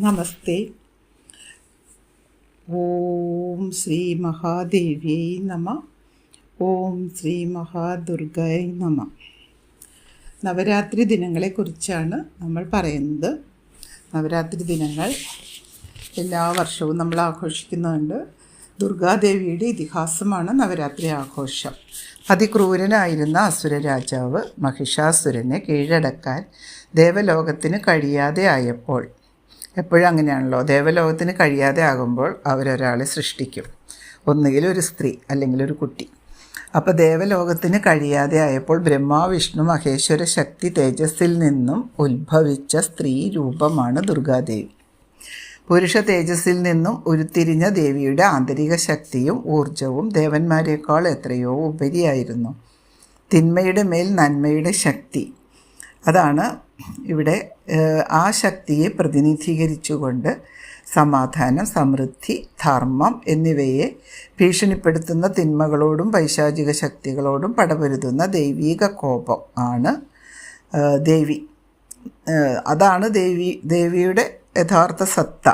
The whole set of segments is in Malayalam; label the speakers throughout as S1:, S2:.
S1: നമസ്തേ. ഓം ശ്രീ മഹാദേവ്യൈ നമ. ഓം ശ്രീ മഹാദുർഗൈ നമ. നവരാത്രി ദിനങ്ങളെക്കുറിച്ചാണ് നമ്മൾ പറയുന്നത്. നവരാത്രി ദിനങ്ങൾ എല്ലാ വർഷവും നമ്മൾ ആഘോഷിക്കുന്നുണ്ട്. ദുർഗാദേവിയുടെ ഇതിഹാസമാണ് നവരാത്രി ആഘോഷം. അതിക്രൂരനായിരുന്ന അസുര രാജാവ് മഹിഷാസുരനെ കീഴടക്കാൻ ദേവലോകത്തിന് കഴിയാതെ ആയപ്പോൾ എപ്പോഴും അങ്ങനെയാണല്ലോ. ദേവലോകത്തിന് കഴിയാതെ ആകുമ്പോൾ അവരൊരാളെ സൃഷ്ടിക്കും. ഒന്നുകിൽ ഒരു സ്ത്രീ അല്ലെങ്കിൽ ഒരു കുട്ടി. അപ്പോൾ ദേവലോകത്തിന് കഴിയാതെ ആയപ്പോൾ ബ്രഹ്മ വിഷ്ണു മഹേശ്വര ശക്തി തേജസ്സിൽ നിന്നും ഉത്ഭവിച്ച സ്ത്രീ രൂപമാണ് ദുർഗാദേവി. പുരുഷ തേജസ്സിൽ നിന്നും ഉരുത്തിരിഞ്ഞ ദേവിയുടെ ആന്തരിക ശക്തിയും ഊർജവും ദേവന്മാരെക്കാൾ എത്രയോ ഉപരിയായിരുന്നു. തിന്മയുടെ മേൽ നന്മയുടെ ശക്തി. അതാണ് ഇവിടെ ആ ശക്തിയെ പ്രതിനിധീകരിച്ചുകൊണ്ട് സമാധാനം സമൃദ്ധി ധർമ്മം എന്നിവയെ ഭീഷണിപ്പെടുത്തുന്ന തിന്മകളോടും പൈശാചിക ശക്തികളോടും പടപൊരുതുന്ന ദൈവീക കോപം ആണ് ദേവി. അതാണ് ദേവി ദേവിയുടെ യഥാർത്ഥ സത്ത.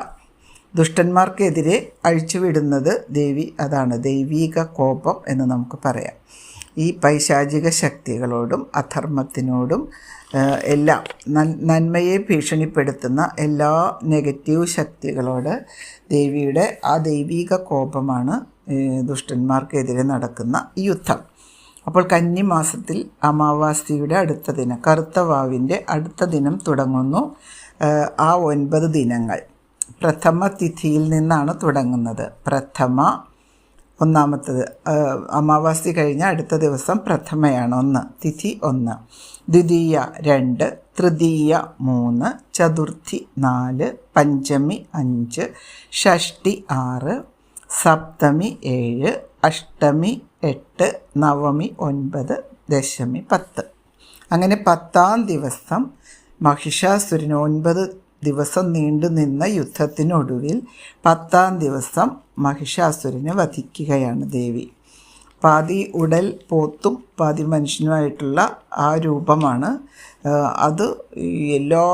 S1: ദുഷ്ടന്മാർക്കെതിരെ അഴിച്ചുവിടുന്നത് ദേവി അതാണ് ദൈവീക കോപം എന്ന് നമുക്ക് പറയാം. ഈ പൈശാചിക ശക്തികളോടും അധർമ്മത്തിനോടും എല്ലാം നന്മയെ ഭീഷണിപ്പെടുത്തുന്ന എല്ലാ നെഗറ്റീവ് ശക്തികളോട് ദേവിയുടെ ആ ദൈവീക കോപമാണ് ദുഷ്ടന്മാർക്കെതിരെ നടക്കുന്ന യുദ്ധം. അപ്പോൾ കന്നി മാസത്തിൽ അമാവാസിയുടെ അടുത്ത ദിനം കറുത്ത വാവിന്റെ അടുത്ത ദിനം തുടങ്ങുന്നു ആ ഒൻപത് ദിനങ്ങൾ. പ്രഥമ തിഥിയിൽ നിന്നാണ് തുടങ്ങുന്നത്. പ്രഥമ ഒന്നാമത്തത് അമാവാസി കഴിഞ്ഞ അടുത്ത ദിവസം പ്രഥമയാണ് ഒന്ന് തിഥി ഒന്ന്. ദ്വിതീയ രണ്ട് തൃതീയ മൂന്ന് ചതുർത്ഥി നാല് പഞ്ചമി അഞ്ച് ഷഷ്ടി ആറ് സപ്തമി ഏഴ് അഷ്ടമി എട്ട് നവമി ഒൻപത് ദശമി പത്ത്. അങ്ങനെ പത്താം ദിവസം മഹിഷാസുരന് ഒൻപത് ദിവസം നീണ്ടു നിന്ന യുദ്ധത്തിനൊടുവിൽ പത്താം ദിവസം മഹിഷാസുരനെ വധിക്കുകയാണ് ദേവി. പാതി ഉടൽ പോത്തും പാതി മനുഷ്യനുമായിട്ടുള്ള ആ രൂപമാണ്. അത് എല്ലാ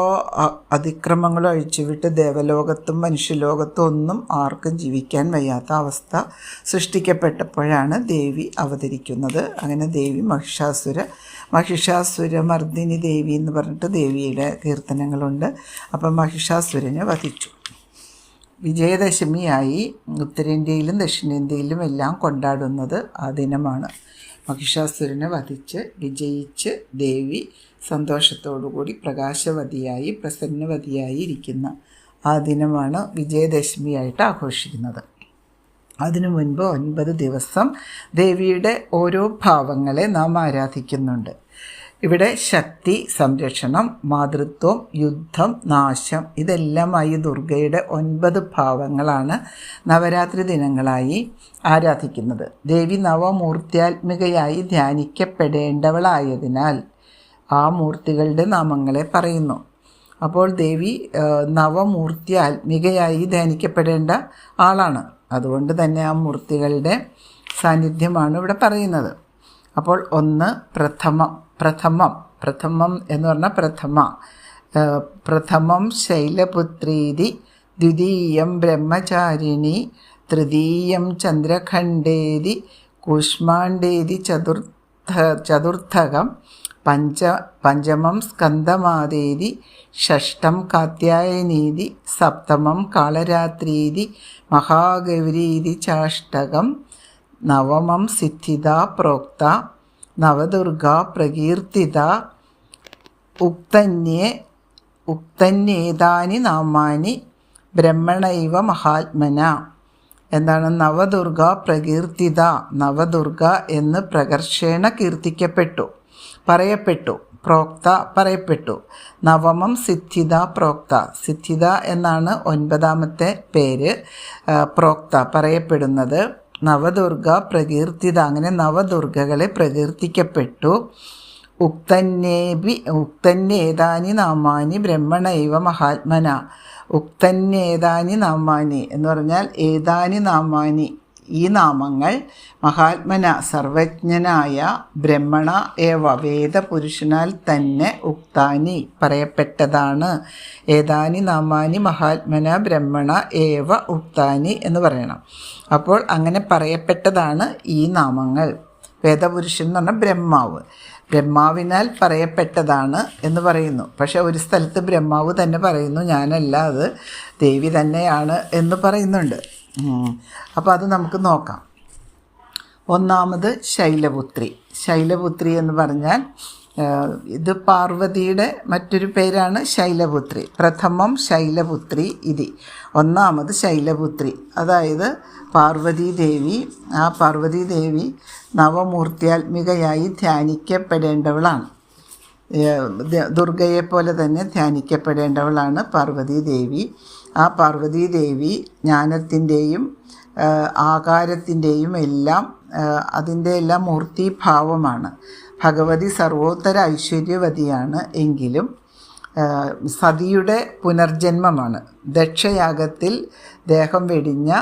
S1: അതിക്രമങ്ങളും അഴിച്ചുവിട്ട് ദേവലോകത്തും മനുഷ്യലോകത്തും ഒന്നും ആർക്കും ജീവിക്കാൻ വയ്യാത്ത അവസ്ഥ സൃഷ്ടിക്കപ്പെട്ടപ്പോഴാണ് ദേവി അവതരിക്കുന്നത്. അങ്ങനെ ദേവി മഹിഷാസുര മഹിഷാസുര മർദ്ദിനി ദേവി എന്ന് പറഞ്ഞിട്ട് ദേവിയുടെ കീർത്തനങ്ങളുണ്ട്. അപ്പം മഹിഷാസുരനെ വധിച്ചു. വിജയദശമിയായി ഉത്തരേന്ത്യയിലും ദക്ഷിണേന്ത്യയിലും എല്ലാം കൊണ്ടാടുന്നത് ആ ദിനമാണ്. മഹിഷാസുരനെ വധിച്ച് വിജയിച്ച് ദേവി സന്തോഷത്തോടുകൂടി പ്രകാശവതിയായി പ്രസന്നവതിയായി ഇരിക്കുന്ന ആ ദിനമാണ് വിജയദശമിയായിട്ട് ആഘോഷിക്കുന്നത്. അതിനു മുൻപ് ഒൻപത് ദിവസം ദേവിയുടെ ഓരോ ഭാവങ്ങളെ നാം ആരാധിക്കുന്നുണ്ട്. ഇവിടെ ശക്തി സംരക്ഷണം മാതൃത്വം യുദ്ധം നാശം ഇതെല്ലാമായി ദുർഗയുടെ ഒൻപത് ഭാവങ്ങളാണ് നവരാത്രി ദിനങ്ങളായി ആരാധിക്കുന്നത്. ദേവി നവമൂർത്തിയാത്മികയായി ധ്യാനിക്കപ്പെടേണ്ടവളായതിനാൽ ആ മൂർത്തികളുടെ നാമങ്ങളെ പറയുന്നു. അപ്പോൾ ദേവി നവമൂർത്തി ആത്മികയായി ധ്യാനിക്കപ്പെടേണ്ട ആളാണ്. അതുകൊണ്ട് തന്നെ ആ മൂർത്തികളുടെ സാന്നിധ്യമാണ് ഇവിടെ പറയുന്നത്. അപ്പോൾ ഒന്ന് പ്രഥമം പ്രഥമം പ്രഥമം എന്ന് പറഞ്ഞാൽ പ്രഥമ. പ്രഥമം ശൈലപുത്രീതി ദ്വിതീയം ബ്രഹ്മചാരിണി തൃതീയം ചന്ദ്രഖണ്ഡേതി കൂഷ്മാണ്ഡേതി ചതുർത്ഥ ചതുർത്ഥകം പഞ്ച പഞ്ചമം സ്കന്ദമാതേതി ഷഷ്ടം കാത്യായനീതി സപ്തമം കാളരാത്രീതി മഹാഗൗരീതി ചാഷ്ടകം നവമം സിദ്ധിത പ്രോക്ത നവദുർഗ പ്രകീർത്തിത ഉക്തന്യേ ഉക്തന്യേതാനി നാമാനി ബ്രഹ്മണൈവ മഹാത്മന. എന്താണ്? നവദുർഗ പ്രകീർത്തിത നവദുർഗ എന്ന് പ്രകർഷേണ കീർത്തിക്കപ്പെട്ടു പറയപ്പെട്ടു പ്രോക്ത പറയപ്പെട്ടു. നവമം സിദ്ധിത പ്രോക്ത. സിദ്ധിത എന്നാണ് ഒൻപതാമത്തെ പേര് പ്രോക്ത പറയപ്പെടുന്നത്. നവദുർഗ പ്രകീർത്തിത അങ്ങനെ നവദുർഗകളെ പ്രകീർത്തിക്കപ്പെട്ടു. ഉക്തന്നേബി ഉക്തന്യേതാനി നാമാനി ബ്രഹ്മണൈവ മഹാത്മന. ഉക്തന്യേതാനി നാമാനി എന്ന് പറഞ്ഞാൽ ഏതാനി നാമാനി. ഈ നാമങ്ങൾ മഹാത്മന സർവജ്ഞനായ ബ്രഹ്മണ ഏവ വേദപുരുഷനാൽ തന്നെ ഉക്താനി പറയപ്പെട്ടതാണ്. ഏതാനി നാമാനി മഹാത്മന ബ്രഹ്മണ ഏവ ഉക്താനി എന്ന് പറയണം. അപ്പോൾ അങ്ങനെ പറയപ്പെട്ടതാണ് ഈ നാമങ്ങൾ. വേദപുരുഷൻ എന്ന് പറഞ്ഞാൽ ബ്രഹ്മാവ്. ബ്രഹ്മാവിനാൽ പറയപ്പെട്ടതാണ് എന്ന് പറയുന്നു. പക്ഷേ ഒരു സ്ഥലത്ത് ബ്രഹ്മാവ് തന്നെ പറയുന്നു ഞാനല്ല അത് ദേവി തന്നെയാണ് എന്ന് പറയുന്നുണ്ട്. അപ്പോൾ അത് നമുക്ക് നോക്കാം. ഒന്നാമത് ശൈലപുത്രി. ശൈലപുത്രി എന്ന് പറഞ്ഞാൽ ഇത് പാർവതിയുടെ മറ്റൊരു പേരാണ് ശൈലപുത്രി. പ്രഥമം ശൈലപുത്രി ഇതി. ഒന്നാമത് ശൈലപുത്രി. അതായത് പാർവതീദേവി ആ പാർവതീദേവി നവമൂർത്തിയാത്മികയായി ധ്യാനിക്കപ്പെടേണ്ടവളാണ്. ദുർഗയെ പോലെ തന്നെ ധ്യാനിക്കപ്പെടേണ്ടവളാണ് പാർവതി ദേവി. ആ പാർവതീദേവി ജ്ഞാനത്തിന്റെയും ആകാരത്തിന്റെയും എല്ലാം അതിന്റെ എല്ലാം മൂർത്തിഭാവമാണ്. ഭഗവതി സർവോത്തര ഐശ്വര്യവതിയാണ് എങ്കിലും സതിയുടെ പുനർജന്മമാണ്. ദക്ഷയാഗത്തിൽ ദേഹം വെടിഞ്ഞ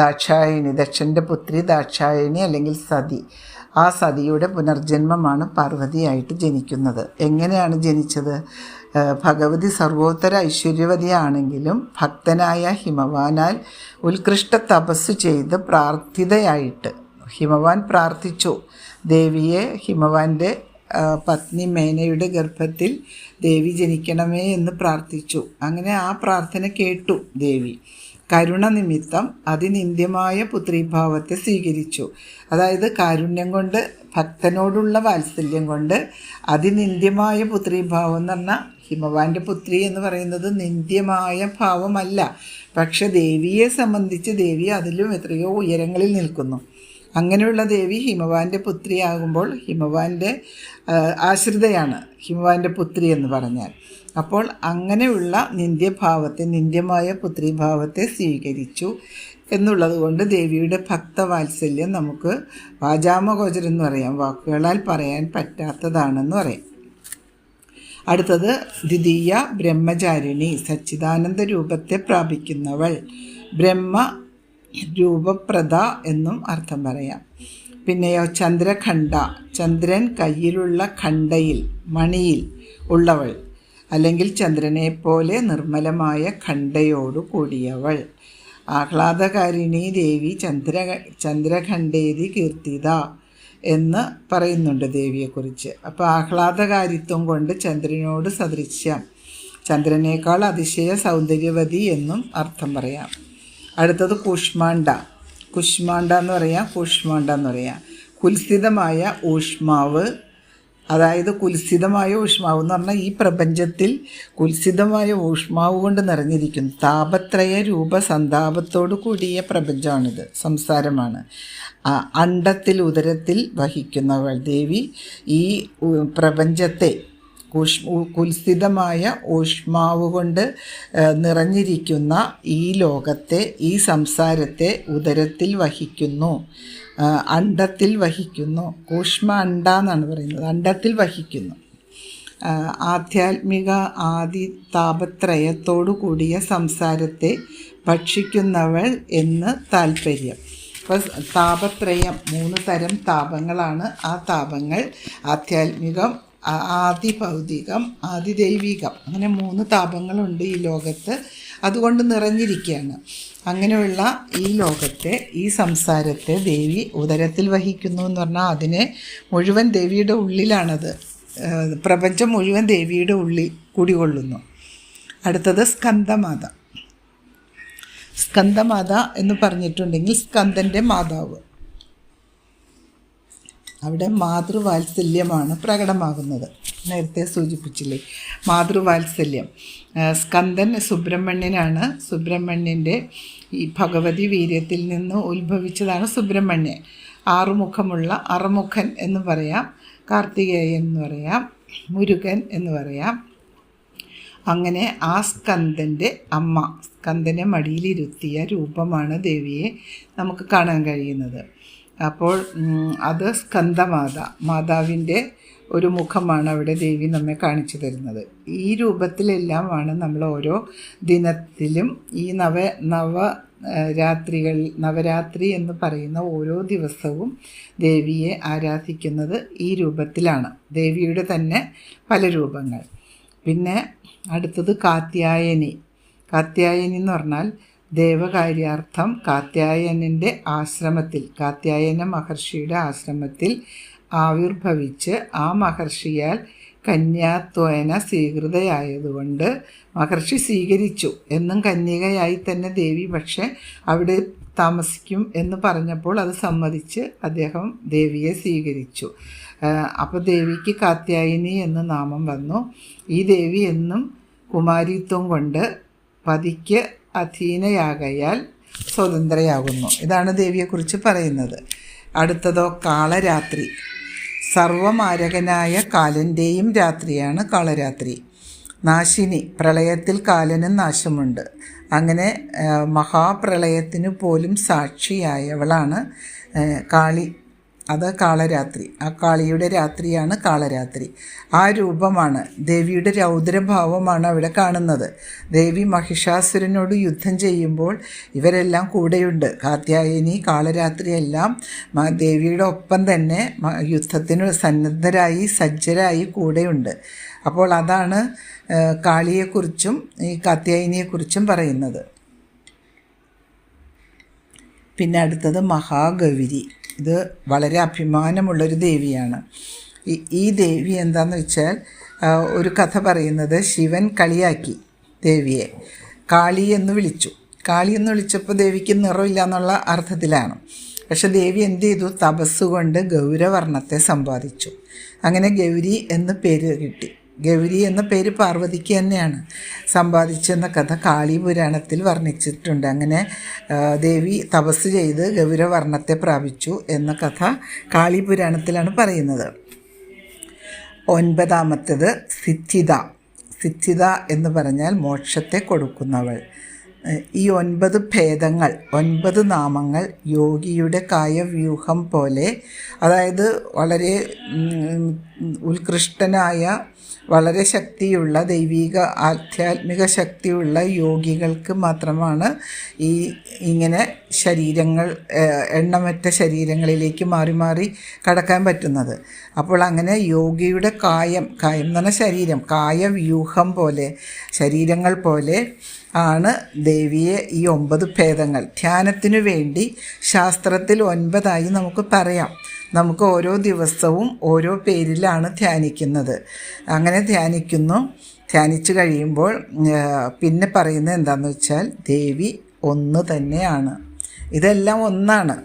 S1: ദാക്ഷായണി ദക്ഷന്റെ പുത്രി ദാക്ഷായണി അല്ലെങ്കിൽ സതി ആ സതിയുടെ പുനർജന്മമാണ് പാർവതിയായിട്ട് ജനിക്കുന്നത്. എങ്ങനെയാണ് ജനിച്ചത്? ഭഗവതി സർവോത്തര ഐശ്വര്യവതിയാണെങ്കിലും ഭക്തനായ ഹിമവാനാൽ ഉത്കൃഷ്ട തപസ് ചെയ്ത് പ്രാർത്ഥിതയായിട്ട്. ഹിമവാൻ പ്രാർത്ഥിച്ചു. ദേവിയെ ഹിമവാന്റെ പത്നി മേനയുടെ ഗർഭത്തിൽ ദേവി ജനിക്കണമേ എന്ന് പ്രാർത്ഥിച്ചു. അങ്ങനെ ആ പ്രാർത്ഥന കേട്ടു ദേവി. കരുണ നിമിത്തം അതിനിന്ദ്യമായ പുത്രീഭാവത്തെ സ്വീകരിച്ചു. അതായത് കാരുണ്യം കൊണ്ട് ഭക്തനോടുള്ള വാത്സല്യം കൊണ്ട് അതിനിന്ദ്യമായ പുത്രീഭാവം എന്ന് പറഞ്ഞാൽ ഹിമവാന്റെ പുത്രി എന്ന് പറയുന്നത് നിന്ദ്യമായ ഭാവമല്ല. പക്ഷെ ദേവിയെ സംബന്ധിച്ച് ദേവി അതിലും എത്രയോ ഉയരങ്ങളിൽ നിൽക്കുന്നു. അങ്ങനെയുള്ള ദേവി ഹിമവാന്റെ പുത്രിയാകുമ്പോൾ ഹിമവാന്റെ ആശ്രിതയാണ് ഹിമവാന്റെ പുത്രി എന്ന് പറഞ്ഞാൽ. അപ്പോൾ അങ്ങനെയുള്ള നിന്ദ്യഭാവത്തെ നിന്ദ്യമായ പുത്രിഭാവത്തെ സ്വീകരിച്ചു എന്നുള്ളത് കൊണ്ട് ദേവിയുടെ ഭക്തവാത്സല്യം നമുക്ക് വാചാമഗോചരം എന്ന് പറയാം. വാക്കുകളാൽ പറയാൻ പറ്റാത്തതാണെന്ന് പറയാം. അടുത്തത് ദ്വിതീയ ബ്രഹ്മചാരിണി സച്ചിദാനന്ദ രൂപത്തെ പ്രാപിക്കുന്നവൾ. ബ്രഹ്മ രൂപപ്രദ എന്നും അർത്ഥം പറയാം. പിന്നെയോ ചന്ദ്രഖണ്ഡ ചന്ദ്രൻ കയ്യിലുള്ള ഖണ്ഡയിൽ മണിയിൽ ഉള്ളവൾ അല്ലെങ്കിൽ ചന്ദ്രനെ പോലെ നിർമ്മലമായ ഖണ്ഡയോടു കൂടിയവൾ. ആഹ്ലാദകാരിണി ദേവി ചന്ദ്ര ചന്ദ്രഖണ്ഡേതി കീർത്തിത. എന്ന് പറയുന്നുണ്ട് ദേവിയെക്കുറിച്ച്. അപ്പോൾ ആഹ്ലാദകാരിത്വം കൊണ്ട് ചന്ദ്രനോട് സദൃശ്യം. ചന്ദ്രനേക്കാൾ അതിശയ സൗന്ദര്യവതി എന്നും അർത്ഥം പറയാം. അടുത്തത് കുഷ്മാണ്ട കുഷ്മാണ്ട എന്ന് പറയാം കുഷ്മാണ്ട എന്ന് പറയാം. കുൽസിതമായ ഊഷ്മാവ് അതായത് കുൽസിതമായ ഊഷ്മാവ് എന്ന് പറഞ്ഞാൽ ഈ പ്രപഞ്ചത്തിൽ കുൽസിതമായ ഊഷ്മാവ് കൊണ്ട് നിറഞ്ഞിരിക്കുന്നു. താപത്രയ രൂപ സന്താപത്തോടു കൂടിയ പ്രപഞ്ചമാണിത് സംസാരമാണ്. അണ്ടത്തിൽ ഉദരത്തിൽ വഹിക്കുന്നവൾ ദേവി ഈ പ്രപഞ്ചത്തെ കുൽസിതമായ ഊഷ്മാവ് കൊണ്ട് നിറഞ്ഞിരിക്കുന്ന ഈ ലോകത്തെ ഈ സംസാരത്തെ ഉദരത്തിൽ വഹിക്കുന്നു. അണ്ടത്തിൽ വഹിക്കുന്നു. കൂഷ്മ അണ്ട എന്നാണ് പറയുന്നത്. അണ്ടത്തിൽ വഹിക്കുന്നു. ആധ്യാത്മിക ആദി താപത്രയത്തോടു കൂടിയ സംസാരത്തെ ഭക്ഷിക്കുന്നവൾ എന്ന് താല്പര്യം. അപ്പോൾ താപത്രയം മൂന്ന് തരം താപങ്ങളാണ്. ആ താപങ്ങൾ ആധ്യാത്മികം ആദി ഭൗതികം ആദിദൈവികം അങ്ങനെ മൂന്ന് താപങ്ങളുണ്ട് ഈ ലോകത്ത്. അതുകൊണ്ട് നിറഞ്ഞിരിക്കുകയാണ്. അങ്ങനെയുള്ള ഈ ലോകത്തെ ഈ സംസാരത്തെ ദേവി ഉദരത്തിൽ വഹിക്കുന്നു എന്ന് പറഞ്ഞാൽ അതിനെ മുഴുവൻ ദേവിയുടെ ഉള്ളിലാണത്. പ്രപഞ്ചം മുഴുവൻ ദേവിയുടെ ഉള്ളിൽ കുടികൊള്ളുന്നു. അടുത്തത് സ്കന്ദമാത സ്കന്ദമാത എന്ന് പറഞ്ഞിട്ടുണ്ടെങ്കിൽ സ്കന്ദന്റെ മാതാവ്. അവിടെ മാതൃവാത്സല്യമാണ് പ്രകടമാകുന്നത്. നേരത്തെ സൂചിപ്പിച്ചില്ലേ? മാതൃവാത്സല്യം. സ്കന്ദൻ സുബ്രഹ്മണ്യനാണ്. സുബ്രഹ്മണ്യന്റെ ഈ ഭഗവതി വീര്യത്തിൽ നിന്ന് ഉത്ഭവിച്ചതാണ് സുബ്രഹ്മണ്യൻ. ആറുമുഖമുള്ള അറുമുഖൻ എന്ന് പറയാം കാർത്തികേയൻ എന്ന് പറയാം മുരുകൻ എന്ന് പറയാം. അങ്ങനെ ആ സ്കന്ദന്റെ അമ്മ സ്കന്ദനെ മടിയിലിരുത്തിയ രൂപമാണ് ദേവിയെ നമുക്ക് കാണാൻ കഴിയുന്നത്. അപ്പോൾ അത് സ്കന്ദമാത മാതാവിന്റെ ഒരു മുഖമാണ് അവിടെ ദേവി നമ്മെ കാണിച്ചു തരുന്നത്. ഈ രൂപത്തിലെല്ലാമാണ് നമ്മൾ ഓരോ ദിനത്തിലും ഈ നവ നവ രാത്രികൾ നവരാത്രി എന്ന് പറയുന്ന ഓരോ ദിവസവും ദേവിയെ ആരാധിക്കുന്നത് ഈ രൂപത്തിലാണ്. ദേവിയുടെ തന്നെ പല രൂപങ്ങൾ. പിന്നെ അടുത്തത് കാത്യായനി. കാത്യായനി എന്ന് പറഞ്ഞാൽ ദേവകാര്യാർത്ഥം കാത്യായനന്റെ ആശ്രമത്തിൽ കാത്യായന മഹർഷിയുടെ ആശ്രമത്തിൽ ആവിർഭവിച്ച് ആ മഹർഷിയാൽ കന്യാത്വേന സ്വീകൃതയായതുകൊണ്ട് മഹർഷി സ്വീകരിച്ചു. എന്നും കന്യകയായി തന്നെ ദേവി പക്ഷെ അവിടെ താമസിക്കും എന്ന് പറഞ്ഞപ്പോൾ അത് സമ്മതിച്ച് അദ്ദേഹം ദേവിയെ സ്വീകരിച്ചു. അപ്പോൾ ദേവിക്ക് കാത്യായനി എന്ന് നാമം വന്നു. ഈ ദേവി എന്നും കുമാരിത്വം കൊണ്ട് പതിക്ക് അധീനയാകയാൽ സ്വതന്ത്രയാകുന്നു. ഇതാണ് ദേവിയെക്കുറിച്ച് പറയുന്നത്. അടുത്തതോ കാളരാത്രി. സർവമാരകനായ കാലന്റെയും രാത്രിയാണ് കാളരാത്രി. നാശിനി പ്രളയത്തിൽ കാലനും നാശമുണ്ട്. അങ്ങനെ മഹാപ്രളയത്തിനു പോലും സാക്ഷിയായവളാണ് കാളി അത് കാളരാത്രി. ആ കാളിയുടെ രാത്രിയാണ് കാളരാത്രി. ആ രൂപമാണ് ദേവിയുടെ രൗദ്രഭാവമാണ് അവിടെ കാണുന്നത്. ദേവി മഹിഷാസുരനോട് യുദ്ധം ചെയ്യുമ്പോൾ ഇവരെല്ലാം കൂടെയുണ്ട്. കാത്യായനി കാളരാത്രി എല്ലാം ദേവിയുടെ ഒപ്പം തന്നെ യുദ്ധത്തിന് സന്നദ്ധരായി സജ്ജരായി കൂടെയുണ്ട്. അപ്പോൾ അതാണ് കാളിയെക്കുറിച്ചും ഈ കാത്യായനിയെക്കുറിച്ചും പറയുന്നത്. പിന്നെ അടുത്തത് മഹാഗൗരി. ഇത് വളരെ അഭിമാനമുള്ളൊരു ദേവിയാണ്. ഈ ദേവി എന്താണെന്ന് വെച്ചാൽ ഒരു കഥ പറയുന്നത് ശിവൻ കളിയാക്കി ദേവിയെ. കാളി എന്ന് വിളിച്ചു. കാളി എന്ന് വിളിച്ചപ്പോൾ ദേവിക്ക് നിറമില്ല എന്നുള്ള അർത്ഥത്തിലാണ്. പക്ഷെ ദേവി എന്ത് ചെയ്തു? തപസ്സുകൊണ്ട് ഗൗരവർണത്തെ സമ്പാദിച്ചു. അങ്ങനെ ഗൗരി എന്ന് പേര് കിട്ടി. ഗൗരി എന്ന പേര് പാർവതിക്ക് തന്നെയാണ്. സമ്പാദിച്ചെന്ന കഥ കാളിപുരാണത്തിൽ വർണിച്ചിട്ടുണ്ട്. അങ്ങനെ ദേവി തപസ് ചെയ്ത് ഗൗരവർണത്തെ പ്രാപിച്ചു എന്ന കഥ കാളിപുരാണത്തിലാണ് പറയുന്നത്. ഒൻപതാമത്തേത് സിദ്ധിത സിദ്ധിത എന്ന് പറഞ്ഞാൽ മോക്ഷത്തെ കൊടുക്കുന്നവൾ. ഈ ഒൻപത് ഭേദങ്ങൾ ഒൻപത് നാമങ്ങൾ യോഗിയുടെ കായവ്യൂഹം പോലെ അതായത് വളരെ ഉത്കൃഷ്ടനായ വളരെ ശക്തിയുള്ള ദൈവിക ആധ്യാത്മിക ശക്തിയുള്ള യോഗികൾക്ക് മാത്രമാണ് ഈ ഇങ്ങനെ ശരീരങ്ങൾ എണ്ണമറ്റ ശരീരങ്ങളിലേക്ക് മാറി മാറി കടക്കാൻ പറ്റുന്നത്. അപ്പോൾ അങ്ങനെ യോഗിയുടെ കായം കായം എന്ന് പറഞ്ഞാൽ ശരീരം കായവ്യൂഹം പോലെ ശരീരങ്ങൾ പോലെ ആണ് ദേവിയെ ഈ ഒമ്പത് ഭേദങ്ങൾ. ധ്യാനത്തിനു വേണ്ടി ശാസ്ത്രത്തിൽ ഒൻപതായി നമുക്ക് പറയാം. നമുക്ക് ഓരോ ദിവസവും ഓരോ പേരിലാണ് ധ്യാനിക്കുന്നത്. അങ്ങനെ ധ്യാനിക്കുന്നു. ധ്യാനിച്ചു കഴിയുമ്പോൾ പിന്നെ പറയുന്നത് എന്താണെന്ന് വെച്ചാൽ ദേവി ഒന്ന് തന്നെയാണ്. ഇതെല്ലാം ഒന്നാണ്.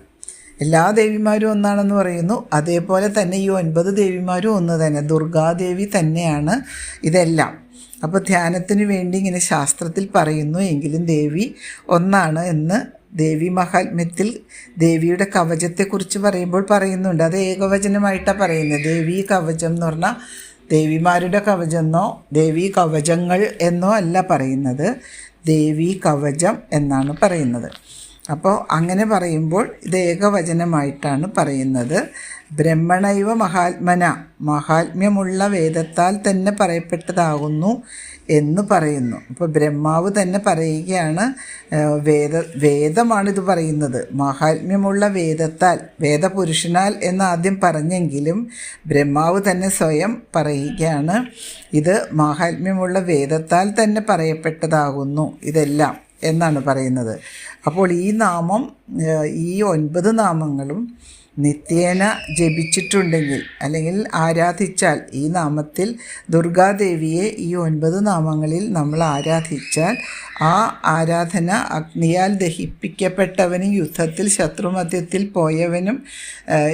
S1: എല്ലാ ദേവിമാരും ഒന്നാണെന്ന് പറയുന്നു. അതേപോലെ തന്നെ ഈ ഒൻപത് ദേവിമാരും ഒന്ന് തന്നെ. ദുർഗാദേവി തന്നെയാണ് ഇതെല്ലാം. അപ്പോൾ ധ്യാനത്തിന് വേണ്ടി ഇങ്ങനെ ശാസ്ത്രത്തിൽ പറയുന്നു എങ്കിലും ദേവി ഒന്നാണ് എന്ന് ദേവി മഹാത്മ്യത്തിൽ ദേവിയുടെ കവചത്തെക്കുറിച്ച് പറയുമ്പോൾ പറയുന്നുണ്ട്. അത് ഏകവചനമായിട്ടാണ് പറയുന്നത്. ദേവി കവചം എന്ന് പറഞ്ഞാൽ ദേവിമാരുടെ കവചമെന്നോ ദേവി കവചങ്ങൾ എന്നോ അല്ല പറയുന്നത്. ദേവി കവചം എന്നാണ് പറയുന്നത്. അപ്പോൾ അങ്ങനെ പറയുമ്പോൾ ഇത് ഏകവചനമായിട്ടാണ് പറയുന്നത്. ബ്രഹ്മണൈവ മഹാത്മന മഹാത്മ്യമുള്ള വേദത്താൽ തന്നെ പറയപ്പെട്ടതാകുന്നു എന്ന് പറയുന്നു. അപ്പോൾ ബ്രഹ്മാവ് തന്നെ പറയുകയാണ് വേദ വേദമാണിത് പറയുന്നത്. മഹാത്മ്യമുള്ള വേദത്താൽ വേദപുരുഷനാൽ എന്ന് ആദ്യം പറഞ്ഞെങ്കിലും ബ്രഹ്മാവ് തന്നെ സ്വയം പറയുകയാണ് ഇത് മഹാത്മ്യമുള്ള വേദത്താൽ തന്നെ പറയപ്പെട്ടതാകുന്നു ഇതെല്ലാം എന്നാണ് പറയുന്നത്. അപ്പോൾ ഈ നാമം ഈ ഒൻപത് നാമങ്ങളും നിത്യേന ജപിച്ചിട്ടുണ്ടെങ്കിൽ അല്ലെങ്കിൽ ആരാധിച്ചാൽ ഈ നാമത്തിൽ ദുർഗാദേവിയെ ഈ ഒൻപത് നാമങ്ങളിൽ നമ്മൾ ആരാധിച്ചാൽ ആ ആരാധന അഗ്നിയാൽ ദഹിപ്പിക്കപ്പെട്ടവനും യുദ്ധത്തിൽ ശത്രുമധ്യത്തിൽ പോയവനും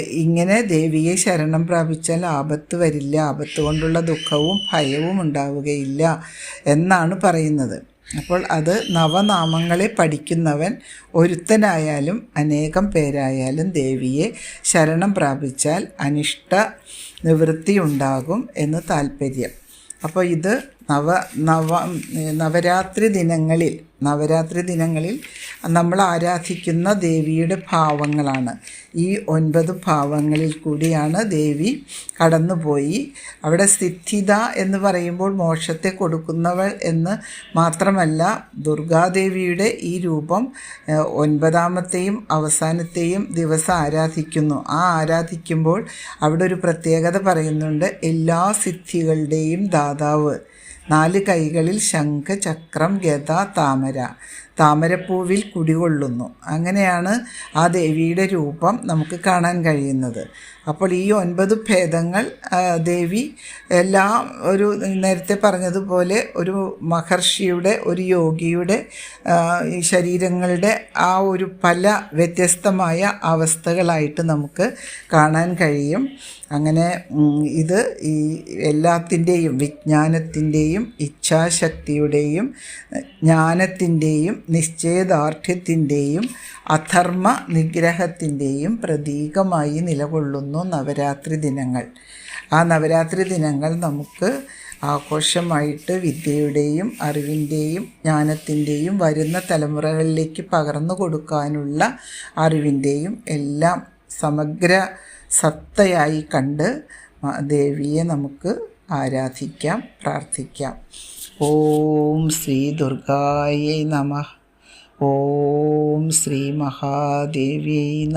S1: ഇങ്ങനെ ദേവിയെ ശരണം പ്രാപിച്ചാൽ ആപത്ത് വരില്ല ആപത്ത് കൊണ്ടുള്ള ദുഃഖവും ഭയവും ഉണ്ടാവുകയില്ല എന്നാണ് പറയുന്നത്. അപ്പോൾ അത് നവനാമങ്ങളെ പഠിക്കുന്നവൻ ഒരുത്തനായാലും അനേകം പേരായാലും ദേവിയെ ശരണം പ്രാപിച്ചാൽ അനിഷ്ട നിവൃത്തി ഉണ്ടാകും എന്ന് താല്പര്യം അപ്പോൾ ഇത് നവ നവ നവരാത്രി ദിനങ്ങളിൽ നവരാത്രി ദിനങ്ങളിൽ നമ്മൾ ആരാധിക്കുന്ന ദേവിയുടെ ഭാവങ്ങളാണ്. ഈ ഒൻപത് ഭാവങ്ങളിൽ കൂടിയാണ് ദേവി കടന്നുപോയി. അവിടെ സ്ഥിതിത എന്ന് പറയുമ്പോൾ മോക്ഷത്തെ കൊടുക്കുന്നവൾ എന്ന് മാത്രമല്ല ദുർഗാദേവിയുടെ ഈ രൂപം ഒൻപതാമത്തെയും അവസാനത്തെയും ദിവസം ആരാധിക്കുന്നു. ആ ആരാധിക്കുമ്പോൾ അവിടെ ഒരു പ്രത്യേകത പറയുന്നുണ്ട് എല്ലാ സിദ്ധികളുടെയും ദാതാവ്. നാല് കൈകളിൽ ശംഖ ചക്രം ഗത താമര. താമരപ്പൂവിൽ കുടികൊള്ളുന്നു. അങ്ങനെയാണ് ആ ദേവിയുടെ രൂപം നമുക്ക് കാണാൻ കഴിയുന്നത്. അപ്പോൾ ഈ ഒൻപത് ഭേദങ്ങൾ ദേവി എല്ലാം ഒരു നേരത്തെ പറഞ്ഞതുപോലെ ഒരു മഹർഷിയുടെ ഒരു യോഗിയുടെ ശരീരങ്ങളുടെ ആ ഒരു പല വ്യത്യസ്തമായ അവസ്ഥകളായിട്ട് നമുക്ക് കാണാൻ കഴിയും. അങ്ങനെ ഇത് ഈ എല്ലാത്തിന്റെയും വിജ്ഞാനത്തിന്റെയും ഇച്ഛാശക്തിയുടെയും ജ്ഞാനത്തിന്റെയും നിശ്ചയദാർഢ്യത്തിന്റെയും അധർമ്മ നിഗ്രഹത്തിന്റെയും പ്രതീകമായി നിലകൊള്ളുന്നു നവരാത്രി ദിനങ്ങൾ. ആ നവരാത്രി ദിനങ്ങൾ നമുക്ക് ആഘോഷമായിട്ട് വിദ്യയുടെയും അറിവിന്റെയും ജ്ഞാനത്തിന്റെയും വരുന്ന തലമുറകളിലേക്ക് പകർന്നു കൊടുക്കാനുള്ള അറിവിന്റെയും എല്ലാം സമഗ്ര സത്തയായി കണ്ട് ദേവിയെ നമുക്ക് ആരാധിക്കാം പ്രാർത്ഥിക്കാം. ഓം ശ്രീ ദുർഗായ നമ. ഓം ശ്രീ മഹാദേവിയൈ നമ